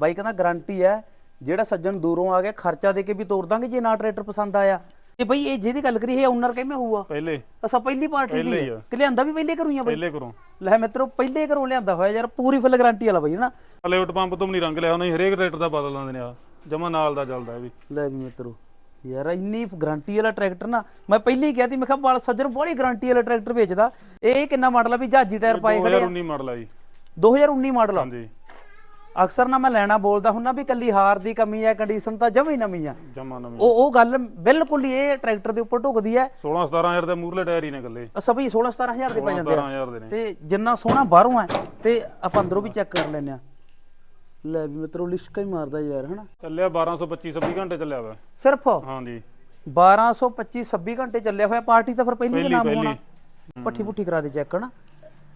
ਬਾਈ ਕਹਿੰਦਾ ਗਾਰੰਟੀ ਹੈ ਜਿਹੜਾ ਸੱਜਣ ਦੂਰੋਂ ਆ ਗਿਆ ਖਰਚਾ ਦੇ ਕੇ ਵੀ ਤੋਰ ਦਾਂਗੇ ਜੇ ਨਾ ਟਰੈਕਟਰ ਪਸੰਦ ਆਇਆ। ਤੇ ਬਈ ਇਹ ਜਿਹਦੀ ਗੱਲ ਕਰੀ ਇਹ ਓਨਰ ਕਿਵੇਂ ਹੋਊਗਾ? ਪਹਿਲੇ। ਅਸਾਂ ਪਹਿਲੀ ਪਾਰਟੀ ਦੀ ਆ। ਕਿ ਲਿਆਂਦਾ ਵੀ ਪਹਿਲੇ ਕਰੂਈਆਂ ਬਈ? ਪਹਿਲੇ ਕਰੋ ਲੈ ਮਿੱਤਰੋ ਪਹਿਲੇ ਘਰੋਂ ਲਿਆਂਦਾ ਹੋਇਆ ਯਾਰ ਪੂਰੀ ਫੁੱਲ ਗਾਰੰਟੀ ਵਾਲਾ ਬਈ ਹਨਾ ਹਲੇ ਪੰਪ ਤੋਂ ਨਹੀਂ ਰੰਗ ਲਿਆ ਉਹਨੇ ਹਰੇਕ ਟਰੈਕਟਰ ਦਾ ਬਦਲ ਲਾਉਂਦੇ ਨੇ ਆ। ਜਮਾ ਨਾਲ ਦਾ ਚੱਲਦਾ ਇਹ ਵੀ। ਲੈ ਵੀ ਮਿੱਤਰੋ ਯਾਰ ਇੰਨੀ ਗਾਰੰਟੀ ਵਾਲਾ ਟਰੈਕਟਰ ਨਾ ਮੈਂ ਪਹਿਲੇ ਹੀ ਕਿਹਾ ਸੀ ਮੈਂ ਕਿਹਾ ਬਾਲ ਸੱਜਣ ਬੜੀ ਗਾਰੰਟੀ ਵਾਲਾ ਟਰੈਕਟਰ ਵੇਚਦਾ। ਇਹ ਕਿੰਨਾ ਮਾਡਲ ਆ ਵੀ ਜਹਾਜੀ ਟਾਇਰ ਪਾਏ ਖੜੇ ਆ? 2019 ਮਾਡਲ ਆ ਜੀ। 2019 ਮਾਡਲ ਆ। ਹਾਂਜੀ। ਅਕਸਰ ਨਾ ਮੈਂ ਲੈਣਾ ਬੋਲਦਾ ਹੁੰਨਾ ਵੀ ਕੱਲੀ ਹਾਰ ਦੀ ਕਮੀ ਹੈ ਕੰਡੀਸ਼ਨ ਤਾਂ ਜਮਾ ਹੀ ਨਵੀਂ ਆ ਜਮਾ ਨਵੀਂ ਉਹ ਉਹ ਗੱਲ ਬਿਲਕੁਲ ਹੀ ਇਹ ਟਰੈਕਟਰ ਦੇ ਉੱਪਰ ਢੁਕਦੀ ਹੈ 16 17000 ਦੇ ਮੂਰਲੇ ਟਾਇਰ ਹੀ ਨੇ ਇਕੱਲੇ। ਸਭੀ 16 17000 ਦੇ ਪੈ ਜਾਂਦੇ ਆ। 17000 ਦੇ ਨੇ। ਤੇ ਜਿੰਨਾ ਸੋਹਣਾ ਬਾਹਰੋਂ ਹੈ ਤੇ ਆਪਾਂ ਅੰਦਰੋਂ ਵੀ ਚੈੱਕ ਕਰ ਲੈਨੇ ਆ। ਲੈ ਵੀ ਮਿੱਤਰੋ ਲਿਸ਼ਕਾ ਹੀ ਮਾਰਦਾ ਯਾਰ ਹਨਾ? ਚੱਲਿਆ 1225 26 ਘੰਟੇ ਚੱਲਿਆ ਵਾ। ਸਿਰਫ? ਹਾਂਜੀ। 1225 26 ਘੰਟੇ ਚੱਲਿਆ ਹੋਇਆ ਪਾਰਟੀ ਤਾਂ ਫਿਰ ਪਹਿਲੀ ਦੇ ਨਾਮ। ਹੋਣਾ। ਪੱਠੀ ਪੁੱਠੀ ਕਰਾ ਦੇ ਚੈੱਕ ਹਨਾ?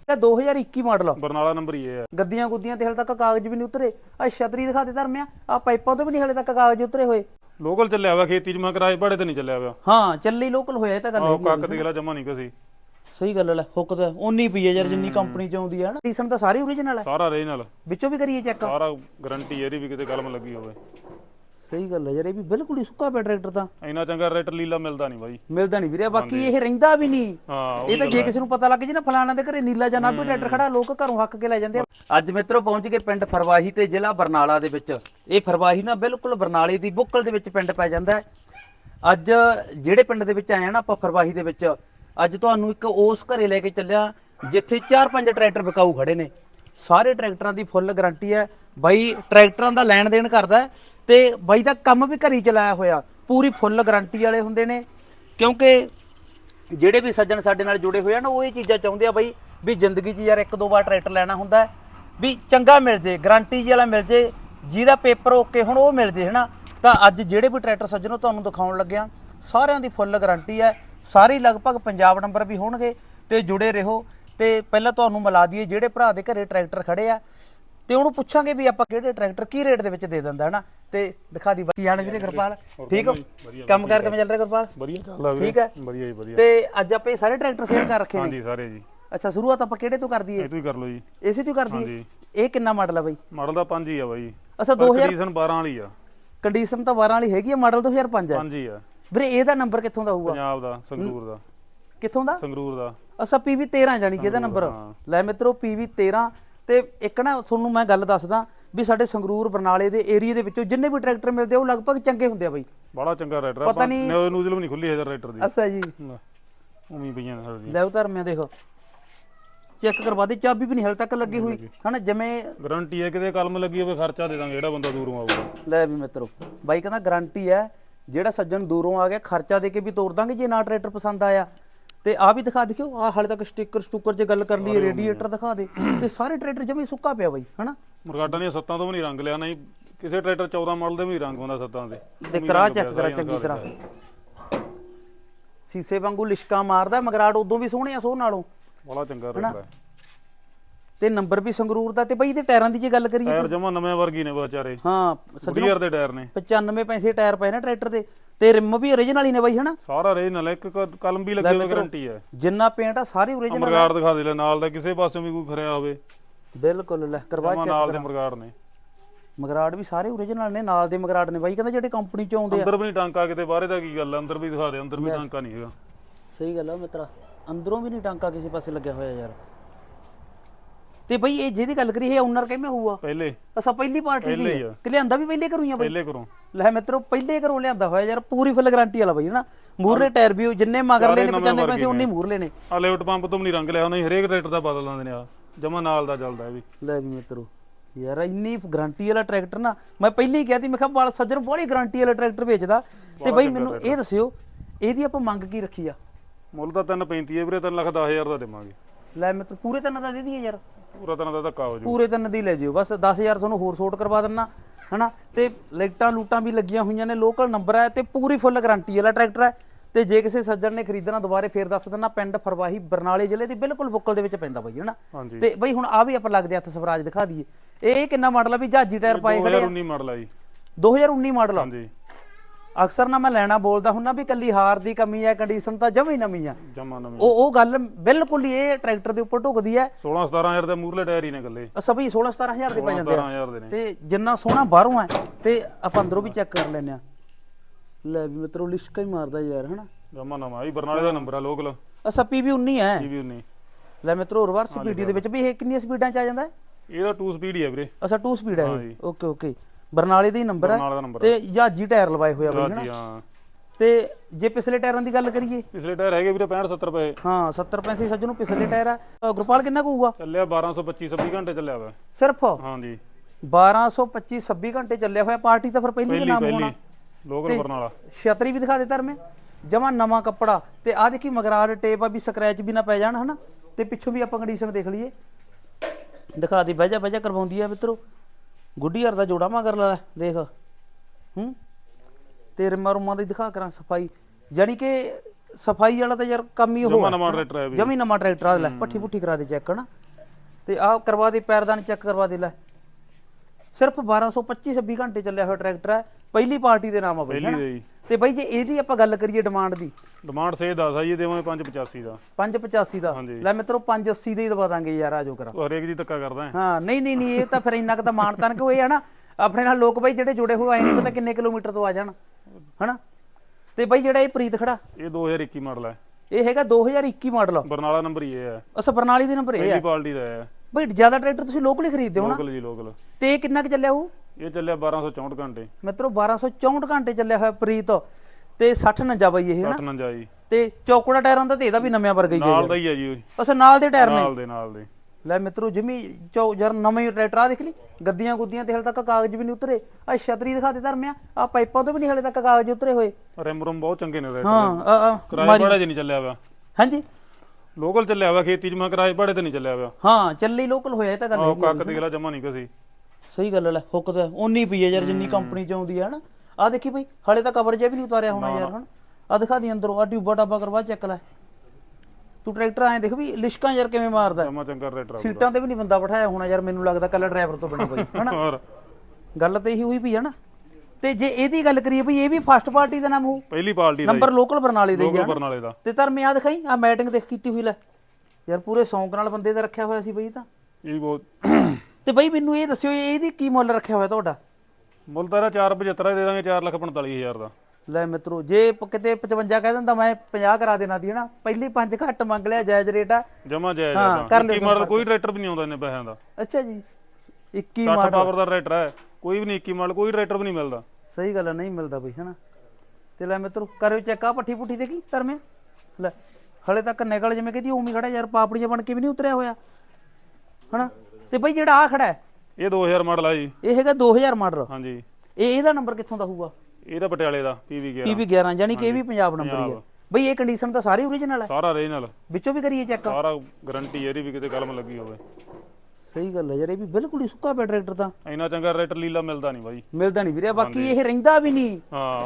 ਇਹ 2021 ਮਾਡਲ ਆ। ਬਰਨਾਲਾ ਨੰਬਰ ਹੀ ਇਹ ਹੈ ਗੱਦੀਆਂ ਗੁੱਦੀਆਂ ਤੇ ਹਲੇ ਤੱਕ ਕਾਗਜ਼ ਵੀ ਨਹੀਂ ਉਤਰੇ। ਆ ਛਤਰੀ ਦਿਖਾ ਦੇ ਧਰਮਿਆ ਆ ਪਾਈਪਾਂ ਤੋਂ ਵੀ ਨਹੀਂ ਹਲੇ ਤੱਕ ਕਾਗਜ਼ ਉਤਰੇ ਹੋਏ। ਲੋਕਲ ਚੱਲਿਆ ਵਾ ਖੇਤੀ ਚ ਮੈਂ ਕਿਰਾਏ ਭਾੜੇ ਤੇ ਨਹੀਂ ਚੱਲਿਆ ਵਾ ਹਾਂ ਚੱਲੀ ਲੋਕਲ ਹੋਇਆ ਇਹ ਤਾਂ ਗੱਲ ਆਹ ਹੈਗੀ ਆ। ਕੱਕ ਦੇ ਗਲਾ ਜਮਾ ਨਹੀਂ ਕਸੀ। ਸਹੀ ਗੱਲ ਹੈ ਹੁੱਕ ਤਾਂ ਉਨੀ ਪਈ ਹੈ ਯਾਰ ਜਿੰਨੀ ਕੰਪਨੀ ਚ ਆਉਂਦੀ ਹੈ ਨਾ। ਰੀਸਨ ਤਾਂ ਸਾਰੀ ਓਰੀਜਨਲ ਹੈ ਸਾਰਾ ਰੇ ਨਾਲ ਵਿੱਚੋਂ ਵੀ ਕਰੀਏ ਚੈੱਕ ਸਾਰਾ ਗਾਰੰਟੀ ਇਹਦੀ ਵੀ ਕਿਤੇ ਕਲਮ ਲੱਗੀ ਹੋਵੇ। ਸਹੀ ਗੱਲ ਹੈ ਯਾਰ ਇਹ ਵੀ ਬਿਲਕੁਲ ਹੀ ਸੁੱਕਾ ਪਿਆ ਟਰੈਕਟਰ ਤਾਂ। ਇੰਨਾ ਚੰਗਾ ਰੇਟ ਲੀਲਾ ਮਿਲਦਾ ਨਹੀਂ ਬਾਈ। ਮਿਲਦਾ ਨਹੀਂ ਵੀਰੇ ਬਾਕੀ ਇਹ ਰਹਿੰਦਾ ਵੀ ਨਹੀਂ। ਹਾਂ ਇਹ ਤਾਂ ਜੇ ਕਿਸੇ ਨੂੰ ਪਤਾ ਲੱਗ ਜੇ ਨਾ ਫਲਾਣਾ ਦੇ ਘਰੇ ਨੀਲਾ ਜਾਂ ਨਾਭੀ ਟਰੈਕਟਰ ਖੜਾ ਲੋਕ ਘਰੋਂ ਹੱਕ ਕੇ ਲੈ ਜਾਂਦੇ ਆ। ਅੱਜ ਮਿੱਤਰੋ ਪਹੁੰਚ ਗਏ ਪਿੰਡ ਫਰਵਾਹੀ ਤੇ ਜ਼ਿਲ੍ਹਾ ਬਰਨਾਲਾ ਦੇ ਵਿੱਚ। ਇਹ ਫਰਵਾਹੀ ਨਾ ਬਿਲਕੁਲ ਬਰਨਾਲੇ ਦੀ ਬੁੱਕਲ ਦੇ ਵਿੱਚ ਪਿੰਡ ਪੈ ਜਾਂਦਾ ਹੈ। ਅੱਜ ਜਿਹੜੇ ਪਿੰਡ ਦੇ ਵਿੱਚ ਆਏ ਆ ਨਾ ਆਪਾਂ ਫਰਵਾਹੀ ਦੇ ਵਿੱਚ ਅੱਜ ਤੁਹਾਨੂੰ ਇੱਕ ਉਸ ਘਰੇ ਲੈ ਕੇ ਚੱਲਿਆ ਜਿੱਥੇ 4-5 ਟਰੈਕਟਰ ਵਿਕਾਊ ਖੜੇ ਨੇ। ਸਾਰੇ ਟਰੈਕਟਰਾਂ ਦੀ ਫੁੱਲ ਗਾਰੰਟੀ ਹੈ। ਬਾਈ ਟਰੈਕਟਰਾਂ ਦਾ ਲੈਣ ਦੇਣ ਕਰਦਾ ਹੈ ਤੇ ਬਾਈ ਦਾ ਕੰਮ ਵੀ ਘਰੀ ਚਲਾਇਆ ਹੋਇਆ। ਪੂਰੀ ਫੁੱਲ ਗਾਰੰਟੀ ਵਾਲੇ ਹੁੰਦੇ ਨੇ। ਕਿਉਂਕਿ ਜਿਹੜੇ ਵੀ ਸੱਜਣ ਸਾਡੇ ਨਾਲ ਜੁੜੇ ਹੋਏ ਆ ਨਾ, ਉਹ ਇਹ ਚੀਜ਼ਾਂ ਚਾਹੁੰਦੇ ਆ ਬਈ ਵੀ ਜ਼ਿੰਦਗੀ 'ਚ ਯਾਰ ਇੱਕ ਦੋ ਵਾਰ ਟਰੈਕਟਰ ਲੈਣਾ ਹੁੰਦਾ ਵੀ ਚੰਗਾ ਮਿਲ ਜੇ, ਗਾਰੰਟੀ ਵਾਲਾ ਮਿਲ ਜੇ, ਜਿਹਦਾ ਪੇਪਰ ਓਕੇ ਹੁਣ, ਉਹ ਮਿਲ ਜੇ, ਹਨਾ? ਤਾਂ ਅੱਜ ਜਿਹੜੇ ਵੀ ਟਰੈਕਟਰ ਸੱਜਣੋ ਤੁਹਾਨੂੰ ਦਿਖਾਉਣ ਲੱਗਿਆ ਸਾਰਿਆਂ ਦੀ ਫੁੱਲ ਗਾਰੰਟੀ ਹੈ। ਸਾਰੇ ਲਗਭਗ ਪੰਜਾਬ ਨੰਬਰ ਵੀ ਹੋਣਗੇ ਤੇ ਜੁੜੇ ਰਹੋ। ਤੇ ਪਹਿਲਾਂ ਤੁਹਾਨੂੰ ਮਿਲਾ ਦਈਏ ਜਿਹੜੇ ਭਰਾ ਦੇ ਘਰੇ ਟਰੈਕਟਰ ਖੜੇ ਆ ਤੇ ਉਹਨੂੰ ਪੁੱਛਾਂਗੇ ਵੀ ਆਪਾਂ ਕਿਹੜੇ ਟਰੈਕਟਰ ਕੀ ਰੇਟ ਦੇ ਵਿੱਚ ਦੇ ਦਿੰਦਾ ਹਨਾ? ਤੇ ਦਿਖਾ ਦੀ ਬਾਕੀ ਆਣ ਵੀਰੇ ਗੁਰਪਾਲ? ਠੀਕ ਹੋ? ਕੰਮ ਕਰ ਕਿਵੇਂ ਚੱਲ ਰਿਹਾ ਗੁਰਪਾਲ? ਵਧੀਆ ਚੱਲਦਾ ਵੀਰੇ ਠੀਕ ਹੈ? ਵਧੀਆ ਜੀ ਵਧੀਆ। ਤੇ ਅੱਜ ਆਪਾਂ ਇਹ ਸਾਰੇ ਟਰੈਕਟਰ ਸੇਲ ਕਰ ਰੱਖੇ ਨੇ? ਹਾਂਜੀ ਸਾਰੇ ਜੀ। ਅੱਛਾ ਸ਼ੁਰੂਆਤ ਆਪਾਂ ਕਿਹੜੇ ਤੋਂ ਕਰ ਦਈਏ? ਇਹ ਤੋਂ ਹੀ ਕਰ ਲਓ ਜੀ। ਇਸੇ ਤੋਂ ਕਰ ਦਈਏ। ਇਹ ਕਿੰਨਾ ਮਾਡਲ ਆ ਬਾਈ? ਮਾਡਲ ਦਾ 5 ਹੀ ਆ ਬਾਈ। ਅੱਛਾ 2000 ਕੰਡੀਸ਼ਨ 12 ਵਾਲੀ ਆ। ਕੰਡੀਸ਼ਨ ਤਾਂ 12 ਵਾਲੀ ਹੈਗੀ ਆ ਮਾਡਲ 2005 ਹੈ 5 ਹੀ ਆ। ਵੀਰੇ ਇਹਦਾ ਨੰਬਰ ਕਿੱਥੋਂ ਦਾ ਹੋਊਗਾ? ਪੰਜਾਬ ਦਾ ਸੰਗਰੂਰ ਦਾ। ਕਿੱਥੋਂ ਦਾ? ਸੰਗਰੂਰ ਦਾ। ਅੱਛਾ PV 13 ਜਾਨੀ ਕਿ ਇਹਦਾ ਨੰਬਰ। ਲੈ ਮਿੱਤਰੋ PV 13 ਤੇ ਇੱਕ ਨਾ ਤੁਹਾਨੂੰ ਮੈਂ ਗੱਲ ਦੱਸਦਾ ਵੀ ਸਾਡੇ ਸੰਗਰੂਰ ਬਰਨਾਲੇ ਦੇ ਏਰੀਆ ਦੇ ਵਿੱਚੋਂ ਜਿੰਨੇ ਵੀ ਟਰੈਕਟਰ ਮਿਲਦੇ ਆ ਉਹ ਲਗਭਗ ਚੰਗੇ ਹੁੰਦੇ ਆ ਬਾਈ। ਬੜਾ ਚੰਗਾ ਰਾਈਡਰ ਪਤਾ ਆਪਾਂ ਨਹੀਂ- ਨਿਊ ਨੂਜ਼ਲ ਵੀ ਨਹੀਂ ਖੁੱਲੀ ਹੈ ਰਾਈਡਰ ਦੀ। ਅੱਛਾ ਜੀ। ਹੀ ਪਈਆਂ ਨੇ ਸਾਡੀਆਂ ਲੈ ਉਤਾਰ ਮੈਂ ਦੇਖੋ। ਚੈੱਕ ਕਰਵਾ ਦੇ ਚਾਬੀ ਵੀ ਨਹੀਂ ਹਲ ਤੱਕ ਲੱਗੀ ਹੋਈ। ਹਨਾ ਜਿਵੇਂ ਗਾਰੰਟੀ ਹੈ ਕਿਤੇ ਕਲਮ ਲੱਗੀ ਹੋਵੇ ਖਰਚਾ ਦੇ ਦਾਂਗੇ ਜਿਹੜਾ ਬੰਦਾ ਦੂਰੋਂ ਆਊਗਾ। ਲੈ ਵੀ ਮਿੱਤਰੋ ਬਾਈ ਕਹਿੰਦਾ ਗਾਰੰਟੀ ਹੈ ਜਿਹੜਾ ਸੱਜਣ ਦੂਰੋਂ ਆ ਗਿਆ ਖਰਚਾ ਦੇ ਕੇ ਵੀ ਤੋਰ ਦਾਂਗੇ ਜੇ ਨਾ ਟਰੈਕਟਰ ਪਸੰਦ ਆਇਆ। ਤੇ ਆ ਵੀ ਦਿਖਾ ਦਿਖਿਓ ਆ ਹਾਲੇ ਤੱਕ ਸਟicker ਸਟੂਕਰ 'ਚ ਗੱਲ ਕਰ ਲਈਏ ਰੇਡੀਏਟਰ ਦਿਖਾ ਦੇ। ਤੇ ਸਾਰੇ ਟਰੈਕਟਰ ਜਮੇ ਸੁੱਕਾ ਪਿਆ ਬਾਈ ਹਨਾ? ਮਰਗਾਟਾਂ ਦੀਆਂ ਸੱਤਾਂ ਤੋਂ ਵੀ ਨਹੀਂ ਰੰਗ ਲਿਆ ਨਹੀਂ ਕਿਸੇ ਟਰੈਕਟਰ 14 ਮਾਡਲ ਦੇ ਵੀ ਰੰਗ ਹੁੰਦਾ ਸੱਤਾਂ ਦੇ। ਤੇ ਕਰਾ ਚੈੱਕ ਕਰਾ ਚੰਗੀ ਤਰ੍ਹਾਂ। ਸੀਸੇ ਵਾਂਗੂ ਲਿਸ਼ਕਾ ਮਾਰਦਾ ਮਗਰਾੜ ਉਦੋਂ ਵੀ ਸੋਹਣੇ ਆ ਸੋਹ ਨਾਲੋਂ। ਬੜਾ ਚੰਗਾ ਹੈ। ਤੇ ਨੰਬਰ ਵੀ ਸੰਗਰੂਰ ਦਾ ਤੇ ਬਾਈ ਇਹਦੇ ਟਾਇਰਾਂ ਦੀ ਜੇ ਗੱਲ ਕਰੀਏ ਟਾਇਰ ਜਮਾ ਨਵੇਂ ਵਰਗੀ ਨੇ ਵਿਚਾਰੇ। ਹਾਂ ਸੱਜਣੋ ਦੇ ਟਾਇਰ ਨੇ। 95 ਪੈਸੇ ਟਾਇਰ ਪਏ ਨੇ ਟਰੈਕਟਰ ਦੇ। ਤੇ ਰਿਮ ਵੀ ਓਰੀਜਨਲ ਹੀ ਨੇ ਬਾਈ ਹਨਾ? ਸਾਰਾ ਨਾਲ ਇੱਕ ਕ- ਕਲਮ ਵੀ ਲੱਗੀ ਹੋਵੇ ਗਾਰੰਟੀ ਹੈ। ਜਿੰਨਾ ਪੇਂਟ ਆ ਸਾਰੇ ਓਰੀਜਨਲ ਮਰਗਾੜ ਦਿਖਾ ਦੇ ਲੈ ਨਾਲ ਦਾ ਕਿਸੇ ਪਾਸੇ ਵੀ ਕੋਈ ਖਰਿਆ ਹੋਵੇ। ਬਿਲਕੁਲ ਲੈ ਕਰਵਾ ਜਮਾ ਨਾਲ ਦੇ ਮਰਗਾੜ ਨੇ। ਮਗਰਾੜ ਵੀ ਸਾਰੇ ਓਰੀਜਨਲ ਨੇ ਨਾਲ ਦੇ ਮਗਰਾੜ ਨੇ ਬਾਈ ਕਹਿੰਦਾ ਜਿਹੜੇ ਕੰਪਨੀ ਚ ਆਉਂਦੇ ਆ। ਅੰਦਰ ਵੀ ਨਹੀਂ ਟਾਂਕਾ ਕਿਤੇ ਬਾਹਰੇ ਦਾ ਕੀ ਗੱਲ ਆ, ਅੰਦਰ ਵੀ ਦਿਖਾ ਦੇ ਅੰਦਰ ਵੀ ਟਾਂਕਾ ਨਹੀਂ ਹੈਗਾ। ਸਹੀ ਗੱਲ ਆ ਮਿੱਤਰਾ ਅੰਦਰੋਂ ਵੀ ਨਹੀਂ ਟਾਂਕਾ ਕਿਸੇ ਪਾਸੇ ਲੱਗਿਆ ਹੋਇਆ ਯਾਰ। ਤੇ ਬਈ ਇਹ ਜਿਹਦੀ ਗੱਲ ਕਰੀ ਇਹ ਓਨਰ ਕਿਵੇਂ ਹੋਊਗਾ? ਪਹਿਲੇ। ਅਸਾਂ ਪਹਿਲੀ ਪਾਰਟੀ ਪਹਿਲੇ ਦੀ ਹੀ ਆ। ਕਿ ਲਿਆਂਦਾ ਵੀ ਪਹਿਲੇ ਕਰੂਈਆਂ ਬਈ? ਪਹਿਲੇ ਕਰੋ ਲੈ ਮਿੱਤਰੋ ਪਹਿਲੇ ਘਰੋਂ ਲਿਆਂਦਾ ਹੋਇਆ ਯਾਰ ਪੂਰੀ ਫੁੱਲ ਗਾਰੰਟੀ ਵਾਲਾ ਬਈ ਨਾ ਮੂਰਲੇ ਟਾਇਰ ਵੀ ਜਿੰਨੇ ਮਗਰ ਲੈਣੇ 95 ਪੈਸੇ ਉਨੇ ਮੂਰਲੇ ਨੇ। ਆ ਲੈਫਟ ਪੰਪ ਤੋਂ ਨਹੀਂ ਰੰਗ ਲਿਆ ਉਹਨੇ ਹਰੇਕ ਟਰੈਕਟਰ ਦਾ ਬਦਲ ਲਾਉਂਦੇ ਨੇ ਆ ਜਮਾ ਨਾਲ ਦਾ ਚੱਲਦਾ ਇਹ ਵੀ। ਲੈ ਵੀ ਮਿੱਤਰੋ ਯਾਰ ਇੰਨੀ ਗਾਰੰਟੀ ਵਾਲਾ ਟਰੈਕਟਰ ਨਾ ਮੈਂ ਪਹਿਲੇ ਹੀ ਕਿਹਾ ਸੀ ਮੈਂ ਕਿਹਾ ਬਾਲ ਸੱਜਣ ਬੜੀ ਗਾਰੰਟੀ ਵਾਲਾ ਟਰੈਕਟਰ ਵੇਚਦਾ। ਤੇ ਬਈ ਮੈਨੂੰ ਇਹ ਦੱਸਿਓ ਇਹਦੀ ਆਪਾਂ ਮੰਗ ਕੀ ਰੱਖੀ ਆ? ਮੁੱਲ ਤਾਂ 335 ਹੈ ਵੀਰੇ 3 ਲੱਖ 10000 ਦਾ ਦੇਵਾਂਗੇ। ਲੈ ਮਿੱਤਰ ਪੂਰੇ ਤਿੰਨ ਦਾ ਦੇ ਦਈਏ ਯਾਰ। ਪੂਰਾ ਤਰ੍ਹਾਂ ਦਾ ਧੱਕਾ ਹੋ ਜੂ ਪੂਰੇ ਤਿੰਨ ਦੀ ਲੈ ਜਿਓ ਬਸ 10000 ਤੁਹਾਨੂੰ ਹੋਰ ਛੋਟ ਕਰਵਾ ਦਿੰਨਾ। ਹਨਾ? ਤੇ ਲਾਈਟਾਂ ਲੂਟਾਂ ਵੀ ਲੱਗੀਆਂ ਹੋਈਆਂ ਨੇ ਲੋਕਲ ਨੰਬਰ ਹੈ ਤੇ ਪੂਰੀ ਫੁੱਲ ਗਾਰੰਟੀ ਵਾਲਾ ਟਰੈਕਟਰ ਹੈ। ਤੇ ਜੇ ਕਿਸੇ ਸੱਜਣ ਨੇ ਖਰੀਦਣਾ ਦੁਬਾਰੇ ਫੇਰ ਦੱਸ ਦਿੰਨਾ ਪਿੰਡ ਫਰਵਾਹੀ ਬਰਨਾਲੇ ਜ਼ਿਲ੍ਹੇ ਦੀ ਬਿਲਕੁਲ ਬੁੱਕਲ ਦੇ ਵਿੱਚ ਪੈਂਦਾ ਬਾਈ ਹਨਾ? ਤੇ ਬਈ ਹੁਣ ਆ ਵੀ ਆਪਾਂ ਲੱਗਦੇ ਹੱਥ ਸਵਰਾਜ ਦਿਖਾ ਦਈਏ। ਇਹ ਇਹ ਕਿੰਨਾ ਮਾਡਲ ਆ ਵੀ ਜਹਾਜੀ ਟਾਇਰ ਪਾਏ ਖੜੇ ਆ? 2019 ਮਾਡਲ ਆ ਜੀ। 2019 ਮਾਡਲ ਆ। ਹਾਂਜੀ। ਅਕਸਰ ਨਾ ਮੈਂ ਲੈਣਾ ਬੋਲਦਾ ਹੁੰਨਾ ਵੀ ਕੱਲੀ ਹਾਰ ਦੀ ਕਮੀ ਹੈ ਕੰਡੀਸ਼ਨ ਤਾਂ ਜਮੀ ਨਵੀਂ ਆ। ਜਮਾ ਨਵੀਂ। ਉਹ ਉਹ ਗੱਲ ਬਿਲਕੁਲ ਹੀ ਇਹ ਟਰੈਕਟਰ ਦੇ ਉੱਪਰ ਢੁਕਦੀ ਹੈ। 16 17000 ਦੇ ਮੂਰਲੇ ਟਾਇਰ ਹੀ ਨੇ ਗੱਲੇ ਸਭੀ 16 17000 ਦੇ ਪੈ ਜਾਂਦੇ ਆ। 17000 ਦੇ ਨੇ। ਤੇ ਜਿੰਨਾ ਸੋਹਣਾ ਬਾਹਰੋਂ ਹੈ ਤੇ ਆਪਾਂ ਅੰਦਰੋਂ ਵੀ ਚੈੱਕ ਕਰ ਲੈਨੇ ਆ ਲੈ ਵੀ ਮਿੱਤਰੋ ਲਿਸ਼ਕਾ ਹੀ ਮਾਰਦਾ ਯਾਰ ਹਨਾ? ਜਮਾ ਨਵਾਂ ਇਹ ਬਰਨਾਲੇ ਦਾ ਨੰਬਰ ਆ ਲੋਕਲ ਅਸਾ ਪੀਵੀ 19 ਹੈ। ਟੀਵੀ ਨਹੀਂ ਲੈ ਮਿੱਤਰੋ ਰਿਵਰਸ ਸਪੀਡੀ ਦੇ ਵਿੱਚ ਵੀ ਇਹ ਕਿੰਨੀਆਂ ਸਪੀਡਾਂ ਚ ਆ ਜਾਂਦਾ ਹੈ? ਇਹਦਾ 2 ਸਪੀਡ ਹੀ ਆ ਵੀਰੇ। ਅਸਾ 2 ਸਪੀਡ ਹੈ ਓਕੇ ਓਕੇ ਬਰਨਾਲੇ ਦਾ ਹੀ ਨੰਬਰ ਹੈ ਬਰਨਾਲੇ ਦਾ ਤੇ ਜਹਾਜੀ ਟਾਇਰ ਲਵਾਏ ਹੋਇਆ ਬਈ ਹਨਾ? ਜੀ ਹਾਂ। ਤੇ ਜੇ ਪਿਛਲੇ ਟਾਇਰਾਂ ਦੀ ਗੱਲ ਕਰੀਏ। ਪਿਛਲੇ ਟਾਇਰ ਹੈਗੇ ਵੀਰੇ 65 70 ਰੁਪਏ ਹਾਂ 70 ਪੈਸੇ ਸੱਜਣ ਨੂੰ ਪਿਛਲੇ ਟਾਇਰ ਆ। ਅ, ਗੁਰਪਾਲ ਕਿੰਨਾ ਕੁ ਹੋਊਗਾ ਚੱਲਿਆ 1225 26 ਘੰਟੇ ਚੱਲਿਆ ਵਾ। ਸਿਰਫ? ਹਾਂਜੀ। 1225 26 ਘੰਟੇ ਚੱਲਿਆ ਹੋਇਆ ਪਾਰਟੀ ਤਾਂ ਫਿਰ ਪਹਿਲੀ ਦੇ ਪਹਿਲੀ ਨਾਮ ਪਹਿਲੀ। ਹੋਣਾ ਲੋਕਲ ਬਰਨਾਲਾ। ਛਤਰੀ ਵੀ ਦਿਖਾ ਦੇ ਧਰਮੇ। ਜਮਾ ਨਵਾਂ ਕੱਪੜਾ। ਤੇ ਆ ਦੇਖੀ ਮਗਰਾਰ ਟੇਪ ਆ ਵੀ ਸਕ੍ਰੈਚ ਵੀ ਨਾ ਪੈ ਜਾਣ ਹਨਾ? ਤੇ ਪਿੱਛੋਂ ਵੀ ਆਪਾਂ ਕੰਡੀਸ਼ਨ ਦੇਖ ਲਈਏ। ਦਿਖਾ ਦੀ ਬਹਿ ਜਾ ਬਹਿ ਜਾ ਕਰਵਾਉਂਦੀ ਆ ਮਿੱਤਰੋ। ਗੁੱਡੀ ਯਾਰ ਦਾ ਜੋੜਾ ਮਗਰ ਲੈ ਦੇਖ। ਹੂੰ? ਤੇ ਰਿਮਾ ਰੁਮਾ ਦੀ ਦਿਖਾ ਕਰਾਂ ਸਫ਼ਾਈ। ਜਾਨੀ ਕਿ ਸਫ਼ਾਈ ਵਾਲਾ ਤਾਂ ਯਾਰ ਕੰਮ ਹੀ ਉਹ ਜਮਾ ਨਵਾਂ ਟਰੈਕਟਰ ਹੈ ਵੀ। ਜਮੀ ਟਰੈਕਟਰ ਆ ਲੈ ਪੱਠੀ ਪੁੱਠੀ ਕਰਾ ਦੇ ਚੈੱਕ ਹਨਾ? ਤੇ ਆਹ ਕਰਵਾ ਦੇ ਪੈਰਦਾਨ ਚੈੱਕ ਕਰਵਾ ਦੇ ਲੈ। ਸਿਰਫ 1225 26 ਘੰਟੇ ਚੱਲਿਆ ਹੋਇਆ ਟਰੈਕਟਰ ਹੈ। ਪਹਿਲੀ ਪਾਰਟੀ ਦੇ ਨਾਮ ਆ ਬਈ ਤੇ ਬਈ ਜੇ ਇਹਦੀ ਆਪਾਂ ਗੱਲ ਕਰੀਏ ਡਿਮਾਂਡ ਦੀ ਡਿਮਾਂਡ ਸੇ 10 ਆ ਜੀ ਦੇਵਾਂਗੇ 585 ਦਾ। 585 ਦਾ? ਹਾਂਜੀ। ਲੈ ਮਿੱਤਰੋ 580 ਦੇ ਹੀ ਦਵਾ ਦਾਂਗੇ ਯਾਰ ਆਜੋ ਕਰਾ। ਉਹ ਹਰੇਕ ਦੀ ਧੱਕਾ ਕਰਦਾ ਹੈ। ਹਾਂ ਨਹੀਂ ਨਹੀਂ ਨਹੀਂ ਇਹ ਤਾਂ ਫਿਰ ਇੰਨਾ ਕੁ ਤਾਂ ਮਾਨਤਾਨ ਕਿ ਉਹ ਇਹ ਹੈ ਨਾ ਆਪਣੇ ਨਾਲ ਲੋਕ ਬਈ ਜਿਹੜੇ ਜੁੜੇ ਹੋਏ ਆਏ ਨਹੀਂ ਪਤਾ ਕਿੰਨੇ ਕਿਲੋਮੀਟਰ ਤੋਂ ਆ ਜਾਣ ਹਨਾ? ਤੇ ਬਈ ਜਿਹੜਾ ਇਹ ਪ੍ਰੀਤ ਖੜਾ ਇਹ 2021 ਮਾਡਲ ਹੈ। ਇਹ ਹੈਗਾ 2021 ਮਾਡਲ। ਬਰਨਾਲਾ ਨੰਬਰ ਹੀ ਇਹ ਹੈ। ਅਸਾ ਬਰਨਾਲੀ ਦੇ ਨੰਬਰ ਇਹ ਪਹਿਲੀ ਹੈ ਪਾਰਟੀ ਦਾ ਹੈ। ਬਈ ਜ਼ਿਆਦਾ ਟਰੈਕਟਰ ਤੁਸੀਂ ਲੋਕਲ ਹੀ ਖਰੀਦਦੇ ਹੋ ਨਾ? ਲੋਕਲ ਜੀ ਲੋਕਲ ਤੇ ਇਹ ਕਿੰਨਾ ਕੁ ਚੱਲਿਆ ਉਹ? ਇਹ ਚੱਲਿਆ 1264 ਘੰਟੇ। ਮਿੱਤਰੋ 1264 ਘੰਟੇ ਚੱਲਿਆ ਹੋਇਆ ਪ੍ਰੀਤ। ਤੇ 60 ਨੰਜਾ ਬਈ ਇਹ ਨਾ 59 ਜੀ ਤੇ ਚੌਕੜਾ ਟਾਇਰਾਂ ਦਾ ਤੇ ਇਹਦਾ ਵੀ ਨਵਿਆਂ ਵਰਗਾ ਹੀ ਹੈ ਨਾਲ ਦਾ ਹੀ ਹੈ ਜੀ। ਅਸਾ ਨਾਲ ਦੇ ਟਾਇਰ ਨੇ? ਨਾਲ ਦੇ ਨਾਲ ਦੇ। ਲੈ ਮਿੱਤਰੋ ਜਿਮੀ ਚੌ ਜਰ ਨਵੇਂ ਟਰੈਕਟਰ ਆ ਦੇਖ ਲਈ ਗੱਦੀਆਂ ਗੁੱਦੀਆਂ ਤੇ ਹਲੇ ਤੱਕ ਕਾਗਜ਼ ਵੀ ਨਹੀਂ ਉਤਰੇ। ਆ ਛਤਰੀ ਦਿਖਾ ਦੇ ਧਰਮਿਆ ਆ ਪਾਈਪਾਂ ਤੋਂ ਵੀ ਨਹੀਂ ਹਲੇ ਤੱਕ ਕਾਗਜ਼ ਉਤਰੇ ਹੋਏ। ਰਿਮ ਰੁਮ ਬਹੁਤ ਚੰਗੇ ਨੇ ਰੇਟ ਹਾਂ ਆ- ਆ, ਕਿਰਾਏ ਭਾੜੇ 'ਚ ਨਹੀਂ ਚੱਲਿਆ ਵਾ। ਹਾਂਜੀ? ਲੋਕਲ ਚੱਲਿਆ ਵਾ ਖੇਤੀ 'ਚ ਮੈਂ ਕਿਰਾਏ ਭਾੜੇ ਤੇ ਨਹੀਂ ਚੱਲਿਆ ਵਾ। ਹਾਂ ਚੱਲੀ ਲੋਕਲ ਹੋਇਆ ਇਹ ਤਾਂ ਗੱਲ ਆ। ਕੱਕ ਤੇ ਗਲਾ ਜਮਾ ਨਹੀਂ ਕਸੀ। ਸਹੀ ਗੱਲ ਹੈ ਲੈ ਹੁੱਕ ਤਾਂ ਉਨੀ ਪਈ ਹੈ ਯਾਰ ਜਿੰਨੀ ਕੰਪਨੀ ਚ ਆਉਂਦੀ ਹੈ ਹਨਾ? ਆ ਦੇਖੀ ਬਈ ਹਲੇ ਤਾਂ ਕਵਰ ਜਿਹਾ ਵੀ ਨਹੀਂ ਉਤਾਰਿਆ ਹੋਣਾ ਯਾਰ ਹਨਾ ਆ ਦਿਖਾ ਦੀ ਅੰਦਰੋਂ ਆ ਟਿਊਬਾ ਟਾਬਾ ਕਰਵਾ ਚੈੱਕ ਲੈ। ਤੂੰ ਟਰੈਕਟਰ ਐ ਦੇਖ ਵੀ ਲਿਸ਼ਕਾਂ ਯਾਰ ਕਿਵੇਂ ਮਾਰਦਾ ਜਮਾ ਚੰਗਾ ਰੇਟ ਸੀਟਾਂ ਤੇ ਵੀ ਨਹੀਂ ਬੰਦਾ ਬਿਠਾਇਆ ਹੋਣਾ ਯਾਰ ਮੈਨੂੰ ਲੱਗਦਾ ਕੱਲਾ ਡਰਾਈਵਰ ਤੋਂ ਬਣੀ ਪਈ ਹਨਾ? ਹੋਰ। ਗੱਲ ਤਾਂ ਇਹੀ ਹੋਈ ਪਈ ਹੈ ਨਾ। ਤੇ ਜੇ ਇਹਦੀ ਗੱਲ ਕਰੀਏ ਬਈ ਇਹ ਵੀ ਫਸਟ ਪਾਰਟੀ ਦਾ ਨਾਮ ਹੋਊ ਪਹਿਲੀ ਪਾਰਟੀ ਦਾ ਨੰਬਰ ਲੋਕਲ ਬਰਨਾਲੇ ਦੇ ਹੀ ਲੋਕਲ ਆ। ਨਾ। ਬਰਨਾਲੇ ਦਾ। ਤੇ ਤਰ ਮੈਂ ਆ ਦਿਖਾਈ ਆ ਮੈਟਿੰਗ ਦੇਖ ਕੀਤੀ ਹੋਈ ਲੈ। ਯਾਰ ਪੂਰੇ ਸ਼ੌਂਕ ਨਾਲ ਬੰਦੇ ਦਾ ਰੱਖਿਆ ਹੋਇਆ ਸੀ ਬਈ ਤਾਂ। ਇਹ ਬਹੁਤ ਤੇ ਬਈ ਮੈਨੂੰ ਇਹ ਦੱਸਿਓ ਇਹਦੀ ਕੀ ਮੁੱਲ ਰੱਖਿਆ ਹੋਇਆ ਤੁਹਾਡਾ? ਮੁੱਲ ਤਾਂ ਇਹਦਾ 475 ਦੇ ਦਾਂਗੇ 445000 ਦਾ। ਲੈ ਮਿੱਤਰੋ ਜੇ ਪ- ਕਿਤੇ 55 ਕਹਿ ਦਿੰਦਾ ਮੈਂ 50 ਕਰਾ ਦੇਣਾ ਦੀ ਹਨਾ? ਪਹਿਲੀ ਪੰਜ ਘੱਟ ਮੰਗ ਲਿਆ ਜਾਇਜ਼ ਰੇਟ ਆ। ਜਮਾ ਜਾਇਜ਼ ਹਾਂ, ਕਰ ਲਿਓ ਇੱਕੀ ਮਾਡਲ ਕੋਈ ਟਰੈਕਟਰ ਵੀ ਨਹੀਂ ਆਉਂਦਾ ਇੰਨੇ ਪੈਸਿਆਂ ਦਾ। ਅੱਛਾ ਜੀ 21 60 ਮਾਡਲ। ਪਾਵਰ ਦਾ ਟਰੈਕਟਰ ਹੈ। ਕੋਈ ਵੀ ਨਹੀਂ 21 ਮਾਡਲ ਕੋਈ ਟਰੈਕਟਰ ਵੀ ਨਹੀਂ ਮਿਲਦਾ। ਸਹੀ ਗੱਲ ਆ, ਨਹੀਂ ਮਿਲਦਾ ਬਈ ਹਨਾ? ਤੇ ਲੈ ਮਿੱਤਰੋ ਕਰਿਓ ਚੈੱਕ ਆ ਪੱਠੀ ਪੁੱਠੀ ਦੇਖੀ ਧਰਮੇ ਲੈ ਹਲੇ ਤੱਕ ਨਿਕਲ ਜਿਵੇਂ ਕਹਿੰਦੀ ਹੀ ਖੜਾ ਯਾਰ ਪਾਪੜੀਆਂ ਬਣ ਕੇ ਵੀ ਨਹੀਂ ਉਤਰਿਆ ਹੋਇਆ ਹਨਾ? ਤੇ ਬਈ ਜਿਹੜਾ ਆ ਖੜਾ ਹੈ, ਇਹ 2000 ਮਾਡਲ ਆ ਜੀ। ਇਹ ਹੈਗਾ 2000 ਮਾਡਲ। ਹਾਂਜੀ। ਇਹ ਇਹਦਾ ਨੰਬਰ ਕਿੱਥੋਂ ਦਾ ਹੋਊਗਾ? ਇਹਦਾ ਪਟਿਆਲੇ ਦਾ PV ਗਿਆ PB 11 ਯਾਨੀ ਕਿ ਇਹ ਵੀ ਪੰਜਾਬ ਨੰਬਰ ਹੀ ਹੈ। ਬਈ ਇਹ ਕੰਡੀਸ਼ਨ ਤਾਂ ਸਾਰੀ ਓਰੀਜਨਲ ਹੈ? ਸਾਰਾ ਰੀਜਨਲ ਵਿੱਚੋਂ ਵੀ ਕਰੀਏ ਚੈੱਕ ਸਾਰਾ ਗਾਰੰਟੀ ਇਹਦੀ ਵੀ ਕਿਤੇ ਕਲਮ ਲੱਗੀ ਹੋਵੇ। ਸਹੀ ਗੱਲ ਹੈ ਯਾਰ ਇਹ ਵੀ ਬਿਲਕੁਲ ਹੀ ਸੁੱਕਾ ਪਿਆ ਟਰੈਕਟਰ ਤਾਂ। ਇੰਨਾ ਚੰਗਾ ਟਰੈਕਟਰ ਲੀਲਾ ਮਿਲਦਾ ਨਹੀਂ ਬਾਈ। ਮਿਲਦਾ ਨਹੀਂ ਵੀਰੇ ਬਾਕੀ ਇਹ ਰਹਿੰਦਾ ਵੀ ਨਹੀਂ।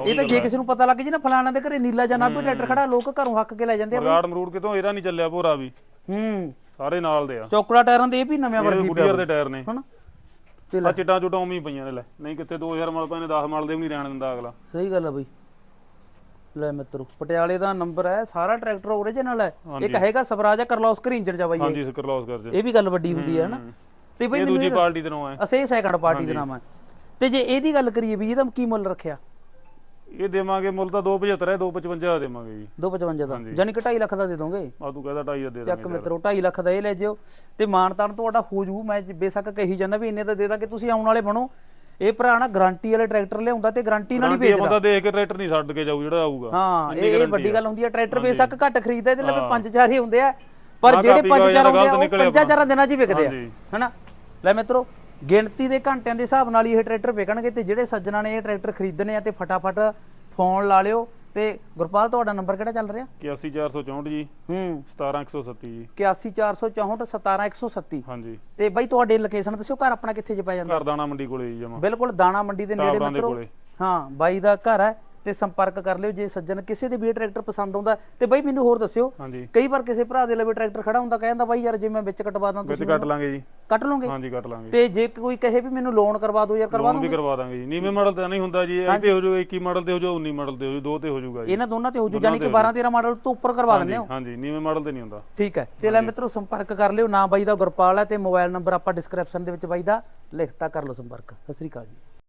ਇਹ ਤਾਂ ਜੇ ਕਿਸੇ ਨੂੰ ਪਤਾ ਲੱਗ ਜੇ ਨਾ ਫਲਾਣਾ ਦੇ ਘਰੇ ਨੀਲਾ ਜਾਂ ਨਾਭੇ ਟਰੈਕਟਰ ਖੜਾ ਲੋਕ ਘਰੋਂ ਹੱਕ ਕੇ ਲੈ ਜਾਂਦੇ ਆ ਮਰਗਾੜ ਮਰੂੜ ਕਿਤੋਂ ਇਹਦਾ ਨਹੀਂ ਚੱਲਿਆ ਭੋਰਾ ਵੀ। ਹੂੰ। ਸਾਰੇ ਨਾਲ ਦੇ ਆ। ਚੌਕੜਾ ਟਾਇਰਾਂ ਦੇ ਇਹ ਵੀ ਨਵੇਂ ਇਹ ਵਰਗੀ ਗੁੱਡੀਅਰ ਦੇ ਟਾਇਰ ਨੇ। ਹਨਾ? ਤੇ ਆ ਲੈ ਚਿੱਟਾਂ ਚੁੱਟਾਂ ਉਵੇਂ ਹੀ ਪਈਆਂ ਨੇ ਲੈ। ਨਹੀਂ ਕਿਤੇ 2000 ਮਾਡਲ ਪਏ ਨੇ 10 ਮਾਡਲ ਦੇ ਵੀ ਨਹੀਂ ਰਹਿਣ ਦਿੰਦਾ ਅਗਲਾ। ਸਹੀ ਗੱਲ ਆ ਬਈ। ਲੈ ਮਿੱਤਰੋ ਪਟਿਆਲੇ ਦਾ ਨੰਬਰ ਹੈ ਸਾਰਾ ਟਰੈਕਟਰ ਓਰੀਜਨਲ ਹੈ। ਇੱਕ ਹੈਗਾ ਸਵਰਾਜ ਕਰਲੌਸਕਰ ਇੰਜਨ ਆ ਬਾਈ ਇਹ। ਹਾਂਜੀ ਸਕਰ ਲੌਸ ਕਰ ਜੇ ਇਹ ਵੀ ਗੱਲ ਵੱਡੀ ਹੁੰਦੀ ਹੈ ਹਨਾ? ਤੇ ਬਈ ਇਹ ਮੈਨੂੰ ਦੂਜੀ ਪਾਰਟੀ ਦੇ ਨਾਮ ਹੈ। ਅਸੇ ਸੈਕੰਡ ਪਾਰਟੀ ਦੇ ਨਾਮ ਹੈ। ਤੇ ਜੇ ਇਹਦੀ ਗੱਲ ਕਰੀਏ ਵੀ ਇਹਦਾ ਕੀ ਮੁੱਲ ਰੱਖਿਆ? ਇਹ ਦੇਵਾਂਗੇ ਮੁੱਲ ਤਾਂ 275 ਹੈ 255 ਦਾ ਦੇਵਾਂਗੇ ਜੀ। 255 ਦਾ? ਯਾਨੀ ਕਿ 2.5 ਲੱਖ ਦਾ ਦੇ ਦੋਗੇ? ਆ ਤੂੰ ਕਹਿੰਦਾ 2.5 ਦਾ ਦੇ ਚੱਕ ਦਾਂਗੇ ਮਿੱਤਰੋ 2.5 ਲੱਖ ਦਾ ਇਹ ਲੈ ਜਿਓ। ਤੇ ਮਾਨਤਾਨ ਤੁਹਾਡਾ ਹੋ ਜੂ ਮੈਂ ਜ- ਬੇਸ਼ੱਕ ਕਹੀ ਜਾਂਦਾ ਵੀ ਇੰਨੇ ਤਾਂ ਦੇ ਦਾਂਗੇ ਤੁਸੀਂ ਆਉਣ ਵਾਲੇ ਬਣੋ। ਇਹ ਭਰਾ ਨਾ ਗਾਰੰਟੀ ਵਾਲੇ ਟਰੈਕਟਰ ਲਿਆਉਂਦਾ ਤੇ ਗਾਰੰਟੀ ਨਾਲ ਹੀ ਇਹ ਵੇਚਦਾ। ਬੰਦਾ ਦੇਖ ਕੇ ਟਰੈਕਟਰ ਨਹੀਂ ਛੱਡ ਕੇ ਜਾਊ ਜਿਹੜਾ ਆਊਗਾ। ਹਾਂ ਇੰਨੀ ਇਹ ਇਹ guarantee ਵੱਡੀ। ਗੱਲ ਹੁੰਦੀ ਹੈ ਟਰੈਕਟਰ ਬੇਸ਼ੱਕ ਘੱਟ ਖਰੀਦਦਾ ਇਹਦੇ ਲਈ ਹਾਂ। ਪੰਜ ਚਾਰ ਹੀ ਹੁੰਦੇ ਆ। ਪਰ ਨਾ ਜਿਹੜੇ ਕਾਪੀ ਪੰਜ ਕਾਗਜ਼ ਚਾਰ ਦਾ ਹੁੰਦੇ ਆ ਗਲਤ ਉਹ ਨਿਕਲਿਆ ਪੰਜਾਂ ਚਾਰਾਂ ਦਿਨਾਂ 'ਚ ਹੀ ਵਿਕਦੇ ਆ। ਹਾਂਜੀ। ਹਨਾ? ਲੈ ਮਿੱਤਰੋ ਗਿਣਤੀ ਦੇ ਘੰਟਿਆਂ ਦੇ ਹਿਸਾਬ ਨਾਲ ਹੀ ਇਹ ਟਰੈਕਟਰ ਵਿਕਣਗੇ ਤੇ ਜਿਹੜੇ ਸੱਜਣਾ ਨੇ ਇਹ ਟਰੈਕਟਰ ਖਰੀਦਣੇ ਆ ਤੇ ਫਟਾਫਟ ਫੋਨ ਲਾ ਲਿਓ। ਤੇ ਗੁਰਪਾਲ ਤੁਹਾਡਾ ਨੰਬਰ ਕਿਹੜਾ ਚੱਲ ਰਿਹਾ? 81464 ਜੀ। ਹੂੰ। 17137 ਜੀ। 81464 17137 ਹਾਂਜੀ। ਤੇ ਬਾਈ ਤੁਹਾਡੇ ਲੋਕੇਸ਼ਨ ਦੱਸਿਓ ਘਰ ਆਪਣਾ ਕਿੱਥੇ ਜੇ ਪੈ ਜਾਂਦਾ? ਘਰ ਦਾਣਾ ਮੰਡੀ ਕੋਲੇ ਜੀ ਜਮਾ। ਬਿਲਕੁਲ ਦਾਣਾ ਮੰਡੀ ਦੇ ਨੇੜੇ ਮਿੱਤਰੋ। ਹਾਂ ਬਾਈ ਦਾ ਘਰ ਹੈ। ਤੇ ਸੰਪਰਕ ਕਰ ਲਿਓ ਜੇ ਸੱਜਣ ਕਿਸੇ ਦੇ ਵੀ ਇਹ ਟਰੈਕਟਰ ਪਸੰਦ ਆਉਂਦਾ ਤੇ ਬਾਈ ਮੈਨੂੰ ਹੋਰ ਦੱਸਿਓ। ਹਾਂਜੀ। ਕਈ ਵਾਰ ਕਿਸੇ ਭਰਾ ਦੇ ਲਵੇ ਟਰੈਕਟਰ ਖੜਾ ਹੁੰਦਾ ਕਹਿੰਦਾ ਬਾਈ ਯਾਰ ਜੇ ਮੈਂ ਵਿੱਚ ਕਟਵਾ ਦਾਂ ਵਿੱਚ ਤੁਸੀਂ ਕੱਟ ਲਾਂਗੇ ਜੀ। ਕੱਟ ਲਓਗੇ? ਹਾਂਜੀ ਕੱਟ ਲਾਂਗੇ। ਤੇ ਜੇ ਕੋਈ ਕਹੇ ਵੀ ਮੈਨੂੰ ਲੋਨ ਕਰਵਾ ਦਿਓ ਯਾਰ ਕਰਵਾ ਲੋਨ ਵੀ ਦੂੰਗੇ? ਕਰਵਾ ਦਾਂਗੇ ਜੀ। ਨੀਵੇਂ ਮਾਡਲ ਤੇ ਨਹੀਂ ਹੁੰਦਾ ਜੀ ਇਹ ਤੇ ਹੋ ਜਾਊਗਾ 21 ਮਾਡਲ ਤੇ ਹੋ ਜਾਊ 19 ਮਾਡਲ ਤੇ ਹੋ ਜਾਊ ਦੋ ਤੇ ਹੋ ਜਾਊਗਾ ਜੀ। ਇਹਨਾਂ ਦੋਨਾਂ ਤੇ ਹੋ ਜੂ ਜਾਨੀ ਕਿ 12 13 ਮਾਡਲ ਤੋਂ ਉੱਪਰ ਕਰਵਾ ਦਿੰਦੇ ਹੋ? ਹਾਂਜੀ ਨੀਵੇਂ ਮਾਡਲ ਤੇ ਨਹੀਂ ਹੁੰਦਾ। ਠੀਕ ਹੈ। ਤੇ ਲੈ ਮਿੱਤਰੋ ਸੰਪਰਕ ਕਰ ਲਿਓ ਨਾਮ ਬਾਈ ਦਾ ਗੁਰਪਾਲ ਹੈ ਤੇ ਮੋਬਾਈਲ ਨੰਬਰ ਆਪਾਂ ਡਿਸਕ੍ਰਿਪਸ਼ਨ ਦੇ ਵਿੱਚ ਬਾਈ ਦਾ ਲਿਖਤਾ ਕਰ ਲਓ ਸੰਪਰਕ। ਸਤਿ ਸ੍ਰੀ ਅਕਾਲ ਜੀ।